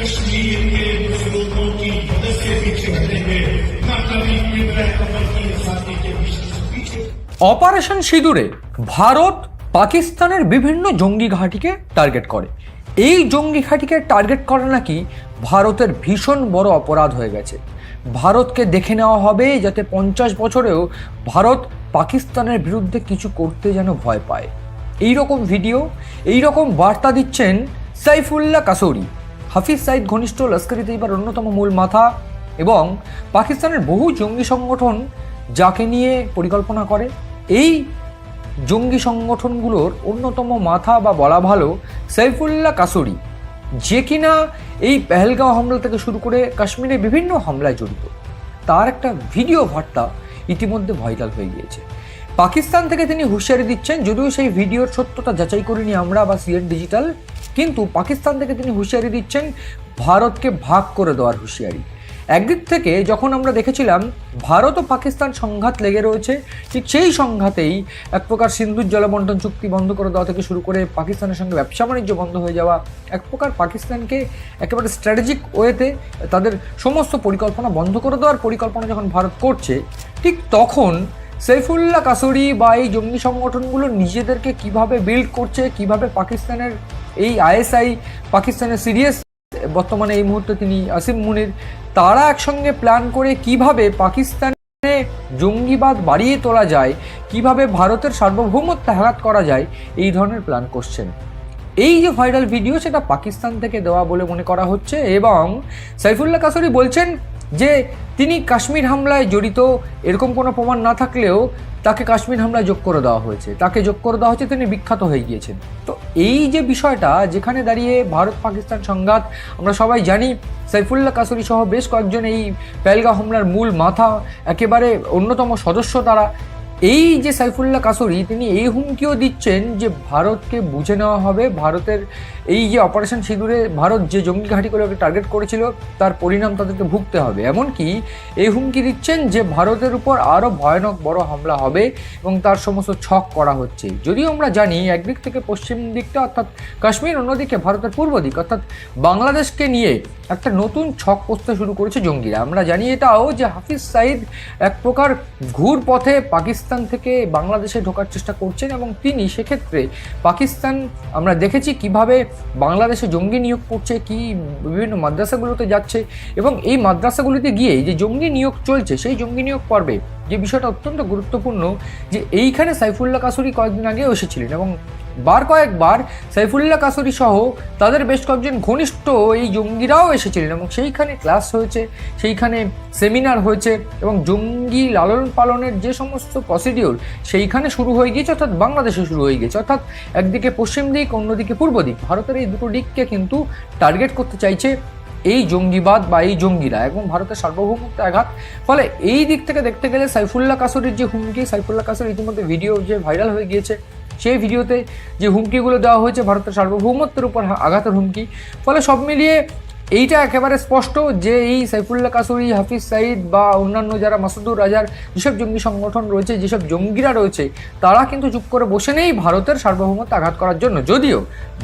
कश्मीर के कुछ लोगों की मदद से पीछे हटेंगे न कभी इब्राहिम कमर की साथी के पीछे पीछे অপারেশন সিঁদুরে ভারত পাকিস্তানের বিভিন্ন জঙ্গি ঘাঁটিকে টার্গেট করে এই জঙ্গি ঘাঁটিকে টার্গেট করা নাকি ভারতের ভীষণ বড় অপরাধ হয়ে গেছে ভারতকে দেখে নেওয়া হবে যাতে পঞ্চাশ বছরেও ভারত পাকিস্তানের বিরুদ্ধে কিছু করতে যেন ভয় পায় এই রকম ভিডিও এই রকম বার্তা দিচ্ছেন সাইফুল্লাহ কাসৌরি হাফিজ সাইদ ঘনিষ্ঠ লস্করি তৈবার অন্যতম মূল মাথা এবং পাকিস্তানের বহু জঙ্গি সংগঠন যাকে নিয়ে পরিকল্পনা করে, এই জঙ্গি সংগঠনগুলোর অন্যতম মাথা বা বলা ভালো সাইফুল্লাহ কাসুরি, যে কিনা এই পেহেলগাঁও হামলা থেকে শুরু করে কাশ্মীরে বিভিন্ন হামলায় জড়িত। তার একটা ভিডিও বার্তা ইতিমধ্যে ভাইরাল হয়ে গিয়েছে। পাকিস্তান থেকে তিনি হুঁশিয়ারি দিচ্ছেন, যদিও সেই ভিডিওর সত্যতা যাচাই করিনি আমরা বা সিএন ডিজিটাল। কিন্তু পাকিস্তান থেকে তিনি হুঁশিয়ারি দিচ্ছেন ভারতকে ভাগ করে দেওয়ার হুঁশিয়ারি। একদিক থেকে যখন আমরা দেখেছিলাম ভারত ও পাকিস্তান সংঘাত লেগে রয়েছে, ঠিক সেই সংঘাতেই এক প্রকার সিন্ধুর জলবন্টন চুক্তি বন্ধ করে দেওয়া থেকে শুরু করে পাকিস্তানের সঙ্গে ব্যবসা বাণিজ্য বন্ধ হয়ে যাওয়া, এক প্রকার পাকিস্তানকে একেবারে স্ট্র্যাটেজিক ওয়েতে তাদের সমস্ত পরিকল্পনা বন্ধ করে দেওয়ার পরিকল্পনা যখন ভারত করছে, ঠিক তখন সৈফুল্লাহ কাসুরি বা এই জঙ্গি সংগঠনগুলো নিজেদেরকে কীভাবে বিল্ড করছে, কীভাবে পাকিস্তানের এই আইএসআই পাকিস্তানের সিরিয়াস, বর্তমানে এই মুহূর্তে তিনি আসিম মুনির, তারা একসঙ্গে প্ল্যান করে কীভাবে পাকিস্তানে জঙ্গিবাদ বাড়িয়ে তোলা যায়, কীভাবে ভারতের সার্বভৌমত্ব আঘাত করা যায়, এই ধরনের প্ল্যান করছেন। এই যে ভাইরাল ভিডিও সেটা পাকিস্তান থেকে দেওয়া বলে মনে করা হচ্ছে এবং সাইফুল্লাহ কাসরি বলছেন যে, তিনি কাশ্মীর হামলায় জড়িত, এরকম কোনো প্রমাণ না থাকলেও তাকে কাশ্মীর হামলায় যোগ করে দেওয়া হয়েছে। তাকে যোগ করে দেওয়া হয়েছে, তিনি বিখ্যাত হয়ে গিয়েছেন। তো এই যে বিষয়টা, যেখানে দাঁড়িয়ে ভারত পাকিস্তান সংঘাত, আমরা সবাই জানি, সাইফুল্লাহ কাসুরি সহ বেশ কয়েকজন এই পেলগা হামলার মূল মাথা, একেবারে অন্যতম সদস্য তারা। এই যে সাইফুল্লাহ কাসুরি, তিনি এই হুমকিও দিচ্ছেন যে ভারতকে বুঝে নেওয়া হবে। ভারতের এই যে অপারেশন সিঁদুরে, ভারত যে জঙ্গি ঘাঁটিগুলোকে টার্গেট করেছিল, তার পরিণাম তাদেরকে ভুগতে হবে। এমনকি এই হুমকি দিচ্ছেন যে ভারতের উপর আরও ভয়ানক বড় হামলা হবে এবং তার সমস্ত ছক করা হচ্ছে। যদিও আমরা জানি একদিক থেকে পশ্চিম দিকটা, অর্থাৎ কাশ্মীর, অন্যদিকে ভারতের পূর্ব দিক, অর্থাৎ বাংলাদেশকে নিয়ে একটা নতুন ছক কষতে শুরু করেছে জঙ্গিরা। আমরা জানি এটাও যে হাফিজ সাইদ এক প্রকার ঘুর পথে পাকিস্তান থেকে বাংলাদেশে ঢোকার চেষ্টা করছেন এবং তিনি সেক্ষেত্রে পাকিস্তান, আমরা দেখেছি কীভাবে বাংলাদেশে জঙ্গি নিয়োগ করছে, কি বিভিন্ন মাদ্রাসাগুলোতে যাচ্ছে এবং এই মাদ্রাসাগুলিতে গিয়ে যে জঙ্গি নিয়োগ চলছে, সেই জঙ্গি নিয়োগ পর্বে যে বিষয়টা অত্যন্ত গুরুত্বপূর্ণ যে এইখানে সাইফুল্লাহ কাসুরি কয়েকদিন আগেও এসেছিলেন এবং বার কয়েকবার সাইফুল্লাহ কাসুরি সহ তাদের বেশ কয়েকজন ঘনিষ্ঠ এই জঙ্গিরাও এসেছিলেন এবং সেইখানে ক্লাস হয়েছে, সেইখানে সেমিনার হয়েছে এবং জঙ্গি লালন পালনের যে সমস্ত প্রসিডিওর সেইখানে শুরু হয়ে গিয়েছে, অর্থাৎ বাংলাদেশে শুরু হয়ে গিয়েছে। অর্থাৎ একদিকে পশ্চিম দিক, অন্যদিকে পূর্ব দিক। ভারতের এই দুটো দিককে কিন্তু টার্গেট করতে চাইছে এই জঙ্গিবাদ বা এই জঙ্গিরা এবং ভারতের সার্বভৌমত্ব আঘাত, ফলে এই দিক থেকে দেখতে গেলে সাইফুল্লাহ কাসরের যে হুমকি, সাইফুল্লাহ কাসর ইতিমধ্যে ভিডিও যে ভাইরাল হয়ে গিয়েছে, সেই ভিডিওতে যে হুমকিগুলো দেওয়া হয়েছে ভারতের সার্বভৌমত্বের উপর আঘাতের হুমকি, ফলে সব মিলিয়ে এইটা একেবারে স্পষ্ট যে এই সাইফুল্লাহ কাসুরি, হাফিজ সাইদ বা অন্যান্য যারা মাসুদুর রাজার যেসব জঙ্গি সংগঠন রয়েছে, যেসব জঙ্গিরা রয়েছে, তারা কিন্তু চুপ করে বসে নেই ভারতের সার্বভৌমত্ব আঘাত করার জন্য। যদিও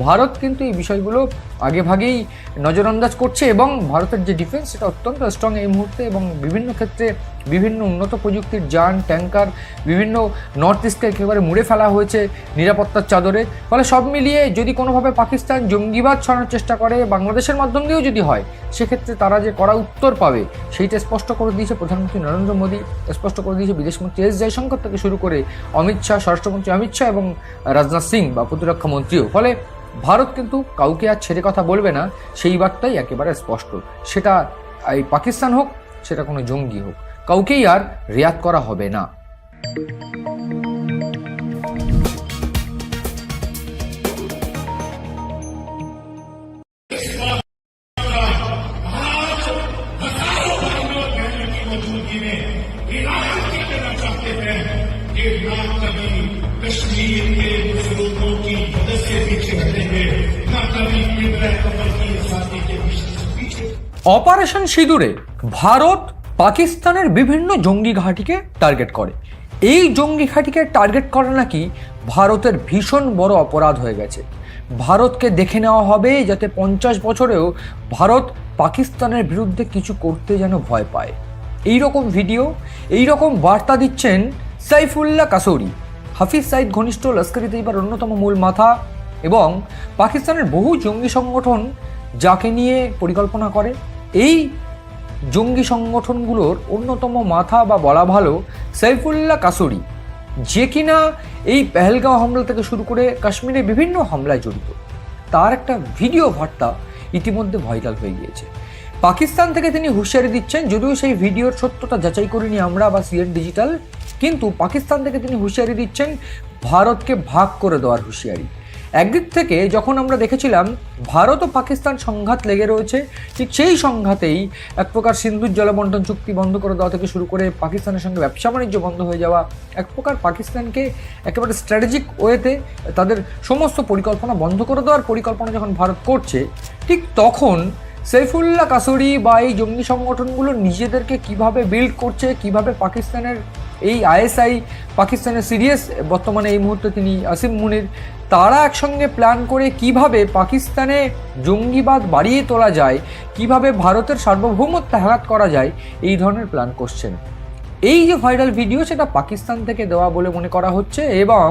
ভারত কিন্তু এই বিষয়গুলো আগে ভাগেই নজরআন্দাজ করছে এবং ভারতের যে ডিফেন্স সেটা অত্যন্ত স্ট্রং এই মুহূর্তে এবং বিভিন্ন ক্ষেত্রে বিভিন্ন উন্নত প্রযুক্তির যান, ট্যাঙ্কার, বিভিন্ন নর্থ ইস্টকে একেবারে মুড়ে ফেলা হয়েছে নিরাপত্তার চাদরে। ফলে সব মিলিয়ে যদি কোনোভাবে পাকিস্তান জঙ্গিবাদ ছড়ানোর চেষ্টা করে, বাংলাদেশের মাধ্যম দিয়েও যদি হয়, সেক্ষেত্রে তারা যে করা উত্তর পাবে, সেইটা স্পষ্ট করে দিয়েছে প্রধানমন্ত্রী নরেন্দ্র মোদী, স্পষ্ট করে দিয়েছে বিদেশমন্ত্রী এস জয়শঙ্কর থেকে শুরু করে অমিত শাহ, স্বরাষ্ট্রমন্ত্রী অমিত শাহ এবং রাজনাথ সিং বা প্রতিরক্ষা মন্ত্রীও। ফলে ভারত কিন্তু কাউকে আর ছেড়ে কথা বলবে না, সেই বার্তাই একেবারে স্পষ্ট। সেটা এই পাকিস্তান হোক, সেটা কোনো জঙ্গি হোক, কাউকেই আর রেয়াত করা হবে না। অপারেশন সিঁদুরে ভারত পাকিস্তানের বিভিন্ন জঙ্গি ঘাঁটিকে টার্গেট করে। এই জঙ্গি ঘাঁটিকে টার্গেট করা নাকি ভারতের ভীষণ বড় অপরাধ হয়ে গেছে। ভারতকে দেখে নেওয়া হবে যাতে পঞ্চাশ বছরেও ভারত পাকিস্তানের বিরুদ্ধে কিছু করতে যেন ভয় পায়। এই রকম ভিডিও এই রকম বার্তা দিচ্ছেন সাইফুল্লাহ কাসৌরি। হাফিজ সাইদ ঘনিষ্ঠ লস্করি তৈবার অন্যতম মূল মাথা এবং পাকিস্তানের বহু জঙ্গি সংগঠন যাকে নিয়ে পরিকল্পনা করে। এই জঙ্গি সংগঠনগুলোর অন্যতম মাথা বা বলা ভালো সাইফুল্লাহ কাসুরি, যে কিনা এই পেহেলগাঁও হামলা থেকে শুরু করে কাশ্মীরে বিভিন্ন হামলায় জড়িত। তার একটা ভিডিও বার্তা ইতিমধ্যে ভাইরাল হয়ে গিয়েছে। পাকিস্তান থেকে তিনি হুঁশিয়ারি দিচ্ছেন, যদিও সেই ভিডিওর সত্যতা যাচাই করিনি আমরা বা সিএন ডিজিটাল, কিন্তু পাকিস্তান থেকে তিনি হুঁশিয়ারি দিচ্ছেন, ভারতকে ভাগ করে দেওয়ার হুঁশিয়ারি। একদিক থেকে যখন আমরা দেখেছিলাম ভারত ও পাকিস্তান সংঘাত লেগে রয়েছে, ঠিক সেই সংঘাতেই এক প্রকার সিন্ধুর জলবন্টন চুক্তি বন্ধ করে দেওয়া থেকে শুরু করে পাকিস্তানের সঙ্গে ব্যবসা বাণিজ্য বন্ধ হয়ে যাওয়া, এক প্রকার পাকিস্তানকে একেবারে স্ট্র্যাটেজিক ওয়েতে তাদের সমস্ত পরিকল্পনা বন্ধ করে দেওয়ার পরিকল্পনা যখন ভারত করছে, ঠিক তখন সৈফুল্লাহ কাসুরি বা এই জঙ্গি সংগঠনগুলো নিজেদেরকে কীভাবে বিল্ড করছে, কীভাবে পাকিস্তানের এই আইএসআই পাকিস্তানের সিরিয়াস, বর্তমানে এই মুহূর্তে তিনি আসিম মুনির। তারা একসঙ্গে প্ল্যান করে কীভাবে পাকিস্তানে জঙ্গিবাদ বাড়িয়ে তোলা যায়, কীভাবে ভারতের সার্বভৌমত্ব আঘাত করা যায়, এই ধরনের প্ল্যান করছেন। এই যে ভাইরাল ভিডিও সেটা পাকিস্তান থেকে দেওয়া বলে মনে করা হচ্ছে এবং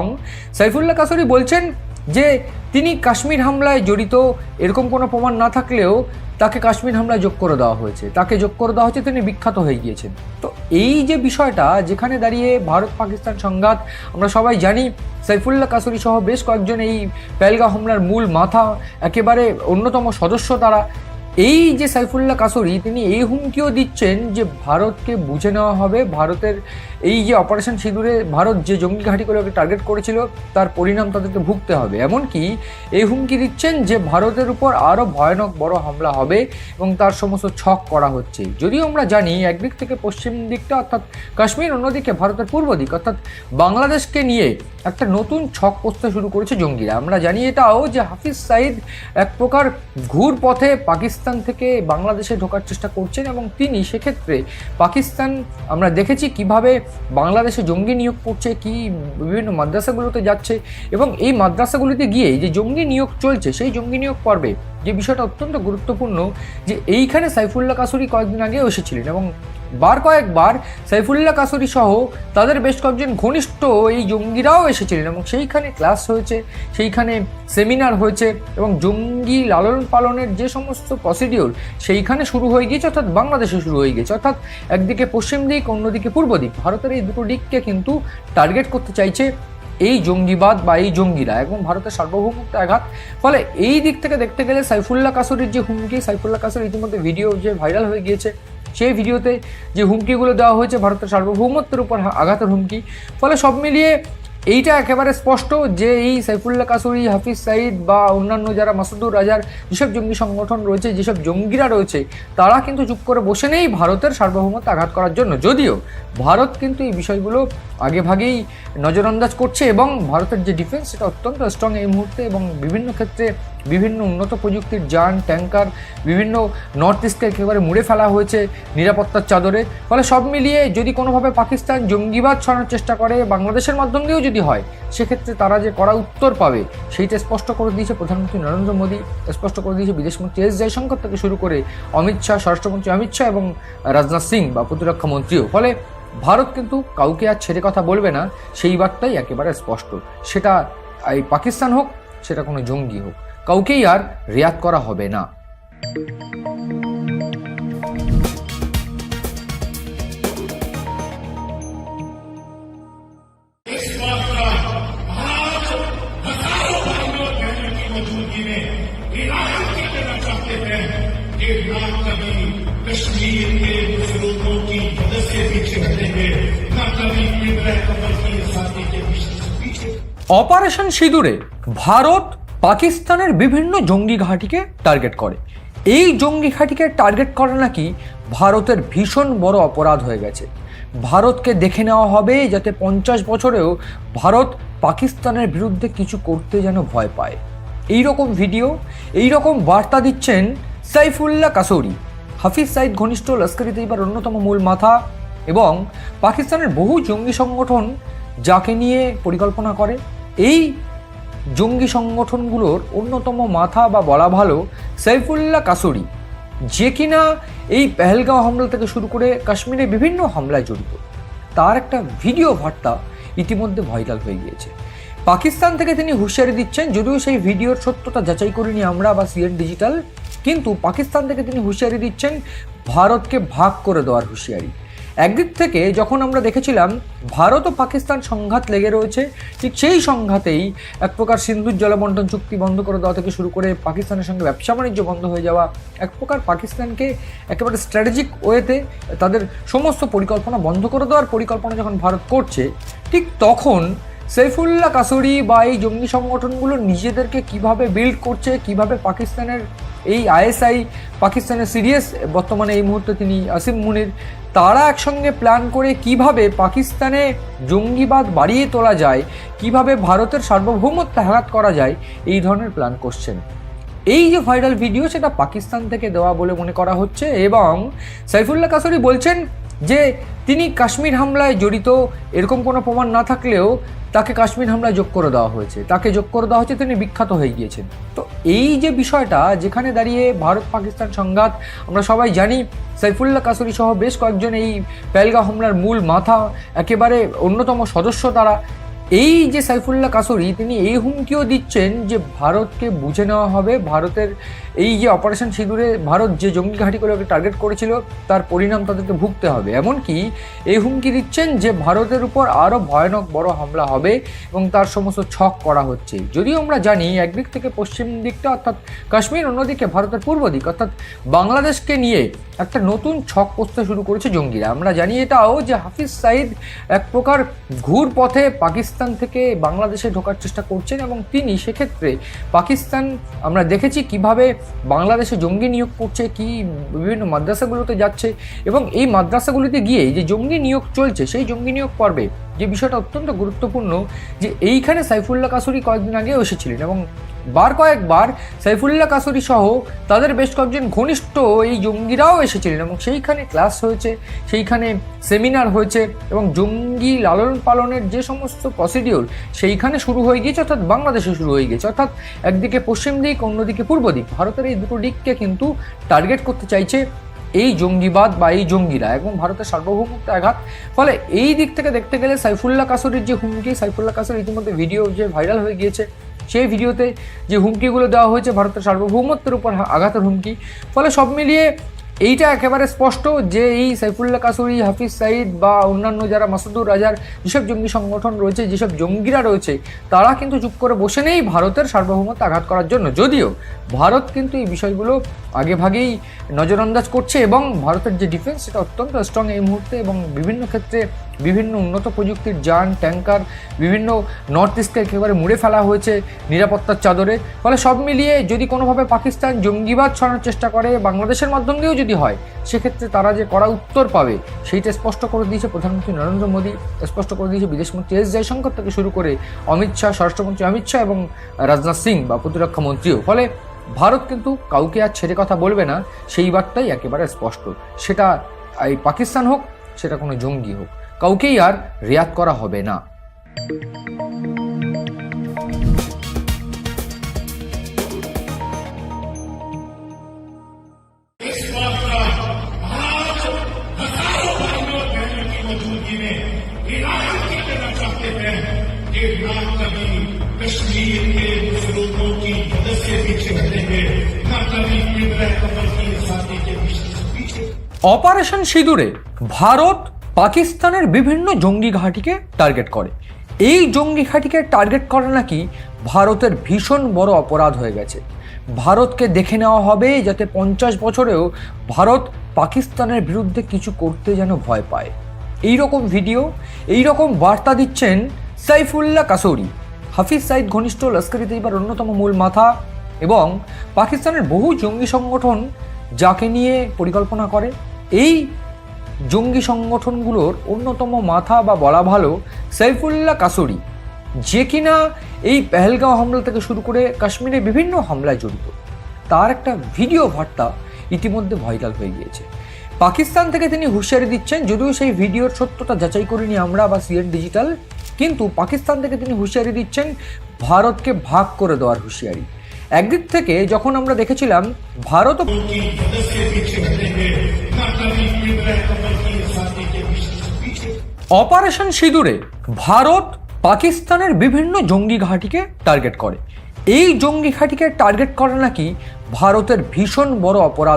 সাইফুল্লাহ কাসরি বলছেন যে, তিনি কাশ্মীর হামলায় জড়িত, এরকম কোনো প্রমাণ না থাকলেও তাকে কাশ্মীর হামলায় যোগ করে দেওয়া হয়েছে। তাকে যোগ করে দেওয়া হয়েছে, তিনি বিখ্যাত হয়ে গিয়েছেন। তো এই যে বিষয়টা, যেখানে দাঁড়িয়ে ভারত পাকিস্তান সংঘাত, আমরা সবাই জানি, সাইফুল্লাহ কাসুরি সহ বেশ কয়েকজন এই পেলগা হামলার মূল মাথা, একেবারে অন্যতম সদস্য তারা। এই যে সাইফুল্লাহ কাসুরি, তিনি এই হুমকিও দিচ্ছেন যে ভারতকে বুঝে নেওয়া হবে। ভারতের এই যে অপারেশন সিঁদুরে ভারত যে জঙ্গি ঘাঁটিগুলোকে টার্গেট করেছিল, তার পরিণাম তাদেরকে ভুগতে হবে। এমনকি এই হুমকি দিচ্ছেন যে ভারতের উপর আরও ভয়ানক বড় হামলা হবে এবং তার সমস্ত ছক করা হচ্ছে। যদিও আমরা জানি একদিক থেকে পশ্চিম দিকটা, অর্থাৎ কাশ্মীর, অন্যদিকে ভারতের পূর্ব দিক, অর্থাৎ বাংলাদেশকে নিয়ে একটা নতুন ছক কষতে শুরু করেছে জঙ্গিরা। আমরা জানি এটাও যে হাফিজ সাইদ এক প্রকার ঘুর পথে পাকিস্তান থেকে বাংলাদেশে ঢোকার চেষ্টা করছেন এবং তিনি সেক্ষেত্রে পাকিস্তান, আমরা দেখেছি কীভাবে বাংলাদেশে জঙ্গি নিয়োগ করছে, কি বিভিন্ন মাদ্রাসাগুলোতে যাচ্ছে এবং এই মাদ্রাসাগুলিতে গিয়ে যে জঙ্গি নিয়োগ চলছে, সেই জঙ্গি নিয়োগ পর্বে যে বিষয়টা অত্যন্ত গুরুত্বপূর্ণ যে এইখানে সাইফুল্লাহ কাসুরি কয়েকদিন আগেও এসেছিলেন এবং বার কয়েকবার সাইফুল্লাহ কাসুরি সহ তাদের বেশ কয়েকজন ঘনিষ্ঠ এই জঙ্গিরাও এসেছিলেন এবং সেইখানে ক্লাস হয়েছে, সেইখানে সেমিনার হয়েছে এবং জঙ্গি লালন পালনের যে সমস্ত প্রসিডিওর সেইখানে শুরু হয়ে গিয়েছে, অর্থাৎ বাংলাদেশে শুরু হয়ে গিয়েছে। অর্থাৎ একদিকে পশ্চিম দিক, অন্যদিকে পূর্ব দিক। ভারতের এই দুটো দিককে কিন্তু টার্গেট করতে চাইছে এই জঙ্গিবাদ বা এই জঙ্গিরা এবং ভারতের সার্বভৌমত্ব আঘাত। ফলে এই দিক থেকে দেখতে গেলে সাইফুল্লাহ কাসুরির যে হুমকি, সাইফুল্লাহ কাসুর ইতিমধ্যে ভিডিও যে ভাইরাল হয়ে গিয়েছে সেই ভিডিওতে যে হুমকিগুলো দেওয়া হয়েছে ভারতের সার্বভৌমত্বের উপর আঘাতের হুমকি, ফলে সব মিলিয়ে এইটা একেবারে স্পষ্ট যে এই সাইফুল্লাহ কাসুরি, হাফিজ সাইদ বা অন্যান্য যারা মাসুদুর রাজার যেসব জঙ্গি সংগঠন রয়েছে, যেসব জঙ্গিরা রয়েছে, তারা কিন্তু চুপ করে বসে নেই ভারতের সার্বভৌমত্ব আঘাত করার জন্য। যদিও ভারত কিন্তু এই বিষয়গুলো আগে ভাগেই নজরআন্দাজ করছে এবং ভারতের যে ডিফেন্স সেটা অত্যন্ত স্ট্রং এই মুহূর্তে এবং বিভিন্ন ক্ষেত্রে বিভিন্ন উন্নত প্রযুক্তির যান, ট্যাঙ্কার, বিভিন্ন নর্থ ইস্টকে একেবারে মুড়ে ফেলা হয়েছে নিরাপত্তার চাদরে। ফলে সব মিলিয়ে যদি কোনোভাবে পাকিস্তান জঙ্গিবাদ ছড়ানোর চেষ্টা করে, বাংলাদেশের মাধ্যম দিয়েও যদি হয়, সেক্ষেত্রে তারা যে করা উত্তর পাবে, সেইটা স্পষ্ট করে দিয়েছে প্রধানমন্ত্রী নরেন্দ্র মোদী, স্পষ্ট করে দিয়েছে বিদেশমন্ত্রী এস জয়শঙ্কর থেকে শুরু করে অমিত শাহ, স্বরাষ্ট্রমন্ত্রী অমিত শাহ এবং রাজনাথ সিং বা প্রতিরক্ষা মন্ত্রীও। ফলে ভারত কিন্তু কাউকে আর ছেড়ে কথা বলবে না, সেই বার্তাই একেবারে স্পষ্ট। সেটা এই পাকিস্তান হোক, সেটা কোনো জঙ্গি হোক। কাউকেই আর রেয়াত করা হবে না इस बात का आज हजारों भाइयों बहनों की मौजूदगी में ऐलान कर देना चाहते हैं कि ना कभी कश्मीर के बुजुर्गों की मदद से पीछे हटेंगे ना कभी इब्राहिम कमर की साथी के पीछे पीछे অপারেশন সিঁদুরে ভারত পাকিস্তানের বিভিন্ন জঙ্গি ঘাঁটিকে টার্গেট করে। এই জঙ্গি ঘাঁটিকে টার্গেট করা নাকি ভারতের ভীষণ বড় অপরাধ হয়ে গেছে। ভারতকে দেখে নেওয়া হবে যাতে পঞ্চাশ বছরেও ভারত পাকিস্তানের বিরুদ্ধে কিছু করতে যেন ভয় পায়। এই রকম ভিডিও এই রকম বার্তা দিচ্ছেন সাইফুল্লাহ কাসৌরি। হাফিজ সাইদ ঘনিষ্ঠ লস্করি তৈবার অন্যতম মূল মাথা এবং পাকিস্তানের বহু জঙ্গি সংগঠন যাকে নিয়ে পরিকল্পনা করে। এই জঙ্গি সংগঠনগুলোর অন্যতম মাথা বা বলা ভালো সাইফুল্লাহ কাসুরি, যে কিনা এই পেহেলগাঁও হামলা থেকে শুরু করে কাশ্মীরে বিভিন্ন হামলায় জড়িত। তার একটা ভিডিও বার্তা ইতিমধ্যে ভাইরাল হয়ে গিয়েছে। পাকিস্তান থেকে তিনি হুঁশিয়ারি দিচ্ছেন, যদিও সেই ভিডিওর সত্যতা যাচাই করিনি আমরা বা সিএন ডিজিটাল, কিন্তু পাকিস্তান থেকে তিনি হুঁশিয়ারি দিচ্ছেন, ভারতকে ভাগ করে দেওয়ার হুঁশিয়ারি। একদিক থেকে যখন আমরা দেখেছিলাম ভারত ও পাকিস্তান সংঘাত লেগে রয়েছে, ঠিক সেই সংঘাতেই এক প্রকার সিন্ধুর জলবন্টন চুক্তি বন্ধ করে দেওয়া থেকে শুরু করে পাকিস্তানের সঙ্গে ব্যবসা বাণিজ্য বন্ধ হয়ে যাওয়া, এক প্রকার পাকিস্তানকে একেবারে স্ট্র্যাটেজিক ওয়েতে তাদের সমস্ত পরিকল্পনা বন্ধ করে দেওয়ার পরিকল্পনা যখন ভারত করছে, ঠিক তখন সৈফুল্লাহ কাসুরি বা এই জঙ্গি সংগঠনগুলো নিজেদেরকে কীভাবে বিল্ড করছে, কীভাবে পাকিস্তানের এই আইএসআই, পাকিস্তানের সিরিয়াস বর্তমানে এই মুহূর্তে তিনি আসিম মুনির, তারা একসঙ্গে প্ল্যান করে কীভাবে পাকিস্তানে জঙ্গিবাদ বাড়িয়ে তোলা যায়, কীভাবে ভারতের সার্বভৌমত্ব আঘাত করা যায়, এই ধরনের প্ল্যান করছেন। এই যে ভাইরাল ভিডিও সেটা পাকিস্তান থেকে দেওয়া বলে মনে করা হচ্ছে এবং সাইফুল্লাহ কাসরি বলছেন যে তিনি কাশ্মীর হামলায় জড়িত, এরকম কোনো প্রমাণ না থাকলেও তাকে কাশ্মীর হামলায় যোগ করে দেওয়া হয়েছে। তাকে যোগ করে দেওয়া হয়েছে, তিনি বিখ্যাত হয়ে গিয়েছেন। তো এই যে বিষয়টা, যেখানে দাঁড়িয়ে ভারত পাকিস্তান সংঘাত, আমরা সবাই জানি, সাইফুল্লাহ কাসুরি সহ বেশ কয়েকজন এই পেলগা হামলার মূল মাথা, একেবারে অন্যতম সদস্য তারা। এই যে সাইফুল্লাহ কাসুরি, তিনি এই হুমকিও দিচ্ছেন যে ভারতকে বুঝে নেওয়া হবে। ভারতের এই যে অপারেশন সিঁদুরে ভারত যে জঙ্গি ঘাঁটিগুলোকে টার্গেট করেছিল, তার পরিণাম তাদেরকে ভুগতে হবে। এমনকি এই হুমকি দিচ্ছেন যে ভারতের উপর আরও ভয়ানক বড় হামলা হবে এবং তার সমস্ত ছক করা হচ্ছে। যদিও আমরা জানি একদিক থেকে পশ্চিম দিকটা, অর্থাৎ কাশ্মীর, অন্যদিকে ভারতের পূর্ব দিক, অর্থাৎ বাংলাদেশকে নিয়ে একটা নতুন ছক কষতে শুরু করেছে জঙ্গিরা। আমরা জানি এটাও যে হাফিজ সাইদ এক প্রকার ঘুর পথে পাকিস্তান থেকে বাংলাদেশে ঢোকার চেষ্টা করছেন এবং তিনি সেক্ষেত্রে পাকিস্তান, আমরা দেখেছি কীভাবে বাংলাদেশে জঙ্গি নিয়োগ করছে, কি বিভিন্ন মাদ্রাসাগুলোতে যাচ্ছে এবং এই মাদ্রাসাগুলিতে গিয়ে যে জঙ্গি নিয়োগ চলছে, সেই জঙ্গি নিয়োগ পর্বে যে বিষয়টা অত্যন্ত গুরুত্বপূর্ণ যে এইখানে সাইফুল্লাহ কাসুরি কয়েকদিন আগেও এসেছিলেন এবং বার কয়েকবার সাইফুল্লাহ কাসুরি সহ তাদের বেশ কয়েকজন ঘনিষ্ঠ এই জঙ্গিরাও এসেছিলেন এবং সেইখানে ক্লাস হয়েছে, সেইখানে সেমিনার হয়েছে এবং জঙ্গি লালন পালনের যে সমস্ত প্রসিডিওর সেইখানে শুরু হয়ে গিয়েছে, অর্থাৎ বাংলাদেশে শুরু হয়ে গিয়েছে। অর্থাৎ একদিকে পশ্চিম দিক, অন্যদিকে পূর্ব দিক। ভারতের এই দুটো দিককে কিন্তু টার্গেট করতে চাইছে এই জঙ্গিবাদ বা এই জঙ্গিরা এবং ভারতের সার্বভৌমত্ব আঘাত। ফলে এই দিক থেকে দেখতে গেলে সাইফুল্লাহ কাসুরির যে হুমকি, সাইফুল্লাহ কাসুর ইতিমধ্যে ভিডিও যে ভাইরাল হয়ে গিয়েছে সেই ভিডিওতে যে হুমকিগুলো দেওয়া হয়েছে ভারতের সার্বভৌমত্বের উপর আঘাতের হুমকি, ফলে সব মিলিয়ে এইটা একেবারে স্পষ্ট যে এই সাইফুল্লাহ কাসুরি, হাফিজ সাইদ বা অন্যান্য যারা মাসুদুর রাজার যেসব জঙ্গি সংগঠন রয়েছে, যেসব জঙ্গিরা রয়েছে, তারা কিন্তু চুপ করে বসে নেই ভারতের সার্বভৌমত্ব আঘাত করার জন্য। যদিও ভারত কিন্তু এই বিষয়গুলো আগে ভাগেই নজরআন্দাজ করছে এবং ভারতের যে ডিফেন্স সেটা অত্যন্ত স্ট্রং এই মুহূর্তে এবং বিভিন্ন ক্ষেত্রে বিভিন্ন উন্নত প্রযুক্তির যান, ট্যাঙ্কার, বিভিন্ন নর্থ ইস্টকে একেবারে মুড়ে ফেলা হয়েছে নিরাপত্তার চাদরে। ফলে সব মিলিয়ে যদি কোনোভাবে পাকিস্তান জঙ্গিবাদ ছড়ানোর চেষ্টা করে, বাংলাদেশের মাধ্যম দিয়েও যদি হয়, সেক্ষেত্রে তারা যে কড়া উত্তর পাবে, সেইটা স্পষ্ট করে দিয়েছে প্রধানমন্ত্রী নরেন্দ্র মোদী, স্পষ্ট করে দিয়েছে বিদেশমন্ত্রী এস জয়শঙ্কর থেকে শুরু করে অমিত শাহ, স্বরাষ্ট্রমন্ত্রী অমিত শাহ এবং রাজনাথ সিং বা প্রতিরক্ষা মন্ত্রীও। ফলে ভারত কিন্তু কাউকে আর ছেড়ে কথা বলবে না, সেই বার্তাই একেবারে স্পষ্ট। সেটা এই পাকিস্তান হোক, সেটা কোনো জঙ্গি হোক। কাউকেই আর রেয়াত করা হবে না इस बात का आज हजारों भाइयों और बहनों की मौजूदगी में इनाम की देना चाहते हैं कि ना कभी कश्मीर के मुसलमानों की मदद से पीछे हटेंगे ना कभी इब्राहिम कमर की आजादी के पीछे पीछे অপারেশন সিঁদুরে ভারত পাকিস্তানের বিভিন্ন জঙ্গি ঘাঁটিকে টার্গেট করে। এই জঙ্গি ঘাঁটিকে টার্গেট করা নাকি ভারতের ভীষণ বড় অপরাধ হয়ে গেছে। ভারতকে দেখে নেওয়া হবে যাতে পঞ্চাশ বছরেও ভারত পাকিস্তানের বিরুদ্ধে কিছু করতে যেন ভয় পায়। এই রকম ভিডিও এই রকম বার্তা দিচ্ছেন সাইফুল্লাহ কাসৌরি। হাফিজ সাইদ ঘনিষ্ঠ লস্করি তৈবার অন্যতম মূল মাথা এবং পাকিস্তানের বহু জঙ্গি সংগঠন যাকে নিয়ে পরিকল্পনা করে। এই জঙ্গি সংগঠনগুলোর অন্যতম মাথা বা বলা ভালো সাইফুল্লাহ কাসুরি, যে কিনা এই পেহেলগাঁও হামলা থেকে শুরু করে কাশ্মীরে বিভিন্ন হামলায় জড়িত। তার একটা ভিডিও বার্তা ইতিমধ্যে ভাইরাল হয়ে গিয়েছে। পাকিস্তান থেকে তিনি হুঁশিয়ারি দিচ্ছেন, যদিও সেই ভিডিওর সত্যতা যাচাই করিনি আমরা বা সিএন ডিজিটাল, কিন্তু পাকিস্তান থেকে তিনি হুঁশিয়ারি দিচ্ছেন, ভারতকে ভাগ করে দেওয়ার হুঁশিয়ারি। একদিক থেকে যখন আমরা দেখেছিলাম ভারত অপারেশন সিঁদুরে ভারত পাকিস্তানের বিভিন্ন জঙ্গি ঘাঁটিকে টার্গেট করে। এই জঙ্গি ঘাঁটিকে টার্গেট করা নাকি ভারতের ভীষণ বড় অপরাধ